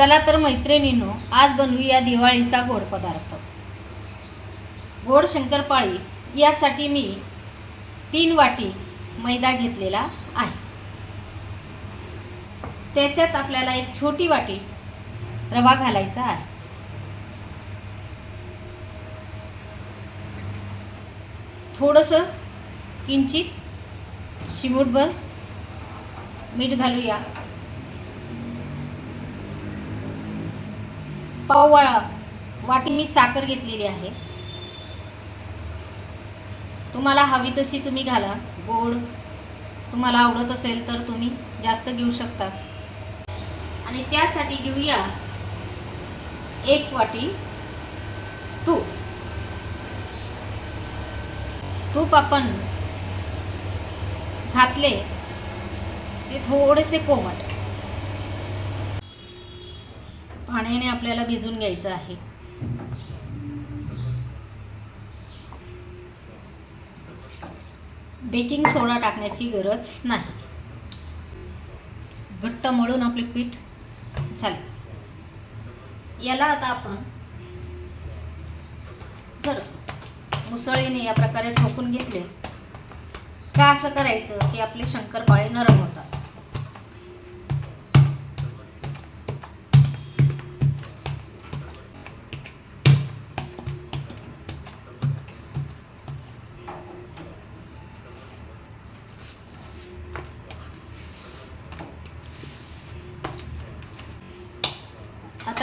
चला तर मैत्रिणींनो आज बनवूया दिवाळीचा गोड पदार्थ. गोड शंकरपाळी यासाठी मी तीन वाटी मैदा घेतलेला आहे. त्याच्यात आपल्याला एक छोटी वाटी रवा घालायचा आहे. थोडंसं किंचित शिमूटभर मीठ घालूया. पाव वाटी मी साखर घेतलेली आहे. तुम्हाला हवी तशी तुम्ही घाला गोड. तुम्हाला आवडत असेल तर तुम्ही जास्त घेऊ शकता. आणि त्यासाठी घेऊया एक वाटी तूप. तूप आपण घातले ते थोडेसे कोमट. पाण्याने आपल्याला भिजून घ्यायचं आहे. बेकिंग सोडा टाकण्याची गरज नाही. घट्ट मळून आपले पीठ झाले याला आता आपण जर मुसळीने या प्रकारे ठोकून घेतले का असं करायचं की आपले शंकरपाळे नरम होते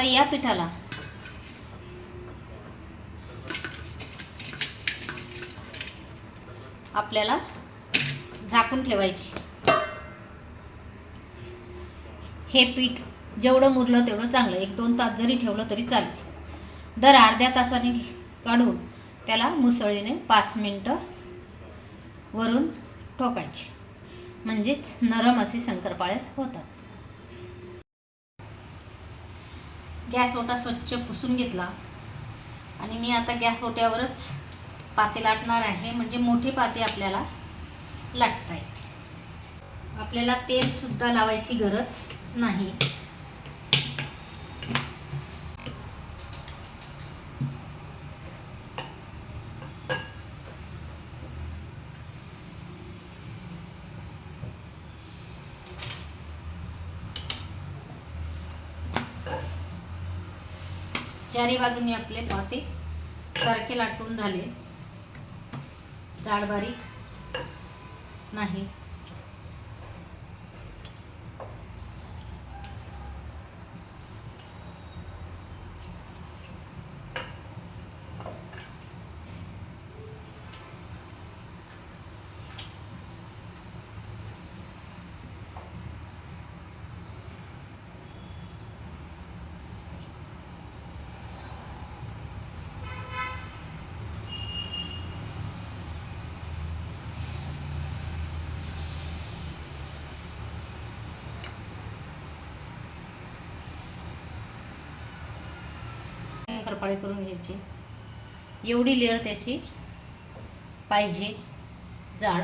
आहे या पिठाला. आपल्याला झाकून ठेवायची. हे पीठ जेवढं मुरलं तेवढं चांगलं. एक दोन तास जरी ठेवलं तरी चालेल. दर अर्ध्या तासाने काढून त्याला मुसळीने पाच मिनटं वरून ठोकायची. म्हणजेच नरम असे शंकरपाळे होतात. गॅस ओटा स्वच्छ पुसून घेतला. आणि मी आता गॅस ओट्यावरच पाते लाटणार आहे. म्हणजे मोठे पाते आपल्याला लाटता येते आपल्याला तेलसुद्धा लावायची गरज नाही. चारी बाजूनी आपले पाते सारखे लाटून झाले. जाड बारीक नाही. करपाळे करून घ्यायची. एवढी लेअर त्याची पाहिजे. जाड.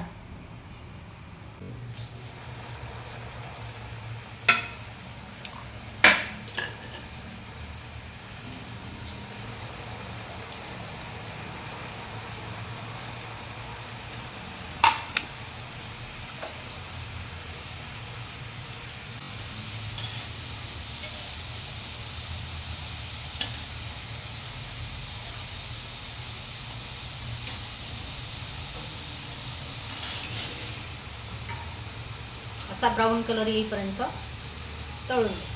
असा ब्राऊन कलर येईपर्यंत तळून घ्या.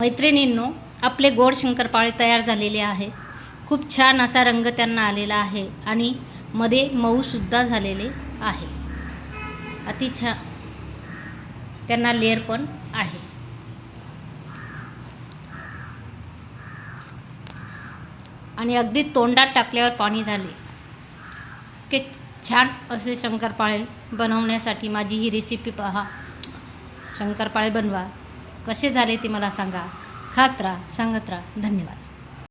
मैत्रिणींनो आपले गोड शंकरपाळे तयार झालेले आहे खूप छान असा रंग त्यांना आलेला आहे आणि मध्ये मऊसुद्धा झालेले आहे. अति छान त्यांना लेअर पण आहे. आणि अगदी तोंडात टाकल्यावर पाणी झाले. की छान असे शंकरपाळे बनवण्यासाठी माझी ही रेसिपी पहा. शंकरपाळे बनवा. कसे झाले ते मला सांगा. खात राहा सांगत राहा. धन्यवाद.